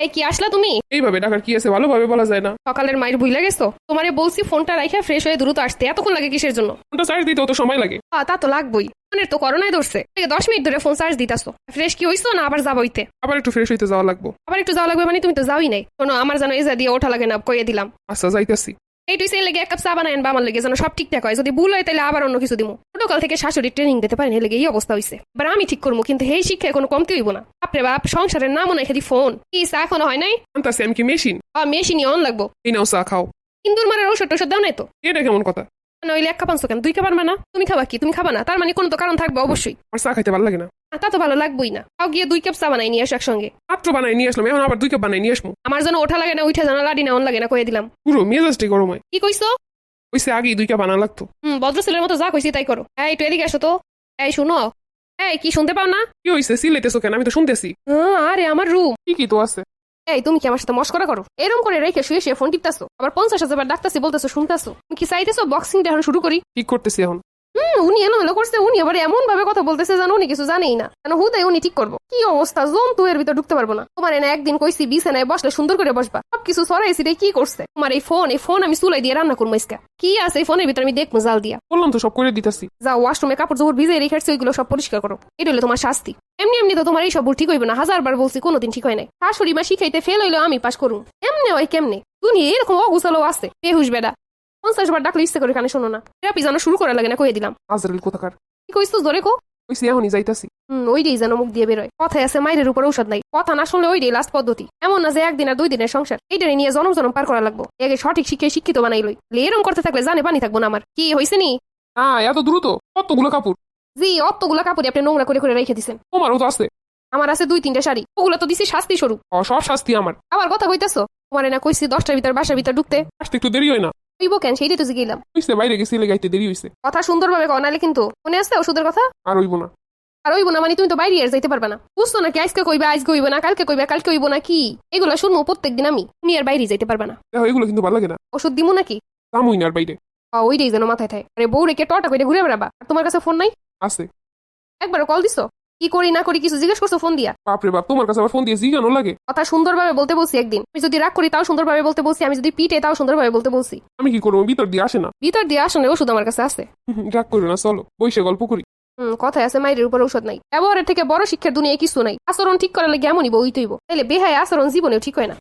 এই কি আসলা তুমি? এইভাবে ডাকার কি আছে? ভালোভাবে বলা যায় না। সকালের মায়ের ভুলে গেছো? তোমারে বলছি ফোনটা রাইখা ফ্রেশ হয়ে দ্রুত আসতে। এতক্ষণ লাগে কিসের জন্য? ফোনটা চার্জ দিতে অত সময় লাগে। হ্যাঁ তা তো লাগবই। ফোনের তো করোনায় ধরছে। দশ মিনিট ধরে ফোন চার্জ দিতাছো। ফ্রেশ কি হইছো না আবার যাব হইতে? আবার একটু ফ্রেশ হইতে যাওয়া লাগবো। আবার একটু যাওয়া লাগবে মানে তুমি তো যাওই নাই। শোনো আমার যেন এজা দিয়ে ওঠা লাগে না কইয়ে দিলাম। আচ্ছা যাইতেছি। এই সেই লেগে এক কাপ চা বানায় বা আমার লেগে যেন সব ঠিকঠাক হয়। যদি ভুল হয় তাহলে আবার অন্য কিছু দিব ছোটকাল থেকে শাশুড়ি ট্রেনিং দিতে পারেন লেগে এই অবস্থা হয়েছে এবার আমি ঠিক করব কিন্তু এই শিক্ষায় কোনো কমতি হইব না। আপনি বাপ সংসারের নাম মনে খালি ফোন কি চা এখনও হয় নাই? আনতাছি আমি কি মেশিন মেশিনই অন লাগবো। এই নাও চা খাও। ইন্দুর মারের ঔষধ টৌষধ দাও নাই তো? এটা কেমন কথা? নইলে এক কাপ আনছো কেন? দুই কাপ আনবা না? তুমি খাবা কি? তুমি খাবা না? তার মানে কোনো তো কারণ থাকবে অবশ্যই। আমার চা খাইতে ভালো লাগে না। তা তো ভালো লাগবেই না। তাও গিয়ে দুই কাপ চা বানাই নিয়ে আসো একসঙ্গে। মাত্র বানাই নিয়ে আসলাম এখন আবার দুই কাপ বানাই নিয়ে আসব। আমার যেন ওঠা লাগে না উঠে জানা লাডি না অন লাগে না কয়ে দিলাম। পুরো মেজাজটি গরম হয়। কি কইছো? ওইসে আগে দুই কাপ বানা লাগতো। হুম ভদ্র ছেলের মতো যা কইছি তাই করো। এই একটু এদিকে আসো তো। এই শুনো। এই কি শুনতে পাও না? কি হইছে? সিলাইতেছো কেন? আমি তো শুনতেছি। হ্যাঁ, আরে আমার রুম কি কি তো আছে? এই, তুমি কি আমার সাথে মস্করা করো? এরকম করে রেখে শুয়ে শুয়ে ফোন টিপতাছো। আবার পঞ্চাশ হাজার বার ডাকতাছি, বলতেছো, শুনতাছো। তুমি কি চাইতেছো বক্সিং এখন শুরু করি? ঠিক করতেছি এখন। হুম উনি এলো এলো করছে উনি আবার এমন ভাবে কথা বলতেছে জানো উনি কিছু জানেই না। কেন হুদাই উনি ঠিক করব? কি অবস্থা জন্তু এর ভিতর ঢুকতে পারব না। তোমার এনে একদিন কইছি বিছানায় বসলে সুন্দর করে বসবা। সবকিছু সরাইছি রে কি করছে? তোমার এই ফোন এই ফোন আমি চুলাই দিয়ে রান্না করব ইসকা কি আছে এই ফোনের ভিতর আমি দেখব জাল দিয়া। বললাম তো সব করে দিতেছি। যাও ওয়াশরুমে কাপড় চোপড় ভিজে রেখে আসছি, ওইগুলো সব পরিষ্কার করো। এটা হলো তোমার শাস্তি। এমনি এমনি তো তোমার এই সব ভুল ঠিক হইবে না। হাজার বার বলছি কোনোদিন ঠিক হয় নাই। শাশুড়ি মা শিখাইতে ফেল হইল আমি পাস করুন এমনি ওই কেমনে? তুমি এরকম অগুছালো আছে। বেহুশ বেডা। পঞ্চাশ বার ডাকলে ইচ্ছে করে কানে শোনো না। থেরাপি জানো শুরু করা লাগে না কয়ে দিলাম। আজরাইল কোথাকার? কি কইছো ধরে কো? ওইসে এখনই যাইতাছি। হুম ওইটাই যেন মুখ দিয়ে বেরোয়। কথায় আছে মায়ের উপর ঔষধ নাই। কথা না শুনলে ওইটাই লাস্ট পদ্ধতি। এমন না যে একদিন আর দুই দিনের সংসার। এইটারে নিয়ে জনম জনম পার করা লাগবো। একে সঠিক শিক্ষায় শিক্ষিত বানাই লই। এরম করতে থাকলে জানে পানি থাকব না আমার। কি হয়েছে নি? হ্যাঁ এত দ্রুত? কতগুলো কাপড়? জি অতগুলা কাপড় আপনি নোংরা করে করে রেখে দিছেন। তোমারও তো আছে। আমার আছে দুই তিনটা শাড়ি। ওগুলো তো দিছি শাস্তি স্বরূপ। সব শাস্তি আমার। আবার কথা কইতাছো? তোমার না কইছি দশটার ভিতর বাসার ভিতর ঢুকতে। আসতে একটু দেরি হয় না। হইব কেন সেইটাই তো জিগেলাম ওইসে বাইরে গেছি লেগাইতে দেরি হইছে। কথা সুন্দরভাবে কও নাহলে কিন্তু মনে আছে ওষুধের কথা? আর হইব না। আর হইব না মানে তুমি তো বাইরে আর যাইতে পারবা না। বুঝছ নাকি আজকে কইবা আজকে হইব না কালকে কইবা কালকে হইব না কি? এগুলো শুনব প্রত্যেকদিন আমি। তুমি আর বাইরে যাইতে পারবা না। দেখো এগুলো কিন্তু ভালো লাগে না। ওষুধ দিমু নাকি? দামই না আর বাইরে। ওইটাই যেন মাথায় থাকে। আরে বউ রেখে টটা করে ঘুরে বেড়াবা? আর তোমার কাছে ফোন নাই? আছে। একবার কল দিছো? কি করি না করি কিছু জিজ্ঞেস করছ ফোন দিয়া? বাপরে বাপ তোমার কাছে আবার ফোন দিয়ে জিগানো লাগে? কথা সুন্দরভাবে বলতে বলছি একদিন। আমি যদি রাগ করি তাও সুন্দরভাবে বলতে বলছি। আমি যদি পিটে তাও সুন্দরভাবে বলতে বলছি। আমি কি করব? ভিতর দিয়ে আসে না? ভিতর দিয়ে আসলে ওষুধ আমার কাছে আছে। রাগ করো না চলো বসে গল্প করি। হুম কথায় আছে মায়ের উপর ঔষধ নাই। ব্যবহারের থেকে বড় শিক্ষার দুনিয়ায় কিছু নাই। আচরণ ঠিক করার লাগে এমনই বই তৈব তাহলে বেহায় আচরণ জীবনেও ঠিক হয় না।